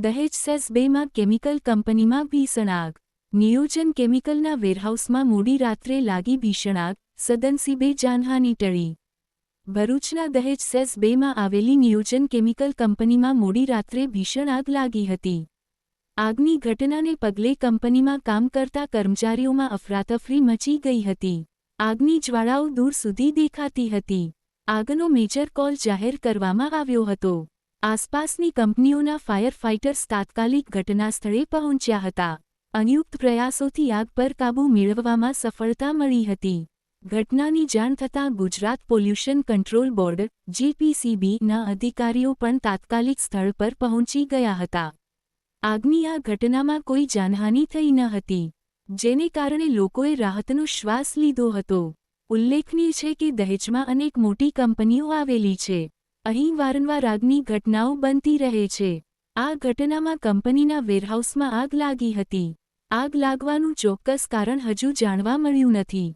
દહેજ સેસ બેમાં કેમિકલ કંપનીમાં ભીષણ આગ નિયોજન કેમિકલના વેરહાઉસમાં મોડી રાત્રે લાગી ભીષણ આગ સદનસીબે જાનહાની ટળી. ભરૂચના દહેજ સેસ બેમાં આવેલી નિયોજન કેમિકલ કંપનીમાં મોડી રાત્રે ભીષણ આગ લાગી હતી. આગની ઘટનાને પગલે કંપનીમાં કામ કરતા કર્મચારીઓમાં અફરાતફરી મચી ગઈ હતી. આગની જ્વાળાઓ દૂર સુધી દેખાતી હતી. આગનો મેજર કોલ જાહેર કરવામાં આવ્યો હતો. આસપાસની કંપનીઓના ફાયર ફાઇટર્સ તાત્કાલિક ઘટનાસ્થળે પહોંચ્યા હતા. અનિયુક્ત પ્રયાસોથી આગ પર કાબૂ મેળવવામાં સફળતા મળી હતી. ઘટનાની જાણ થતાં ગુજરાત પોલ્યુશન કંટ્રોલ બોર્ડ, જીપીસીબીના અધિકારીઓ પણ તાત્કાલિક સ્થળ પર પહોંચી ગયા હતા. આગની આ ઘટનામાં કોઈ જાનહાનિ થઈ ન હતી, જેને કારણે લોકોએ રાહતનો શ્વાસ લીધો હતો. ઉલ્લેખનીય છે કે દહેજમાં અનેક મોટી કંપનીઓ આવેલી છે. અહીં વારંવાર આગની ઘટનાઓ બનતી રહે છે. આ ઘટનામાં કંપનીના વેરહાઉસમાં આગ લાગી હતી. આગ લાગવાનું ચોક્કસ કારણ હજુ જાણવા મળ્યું નથી.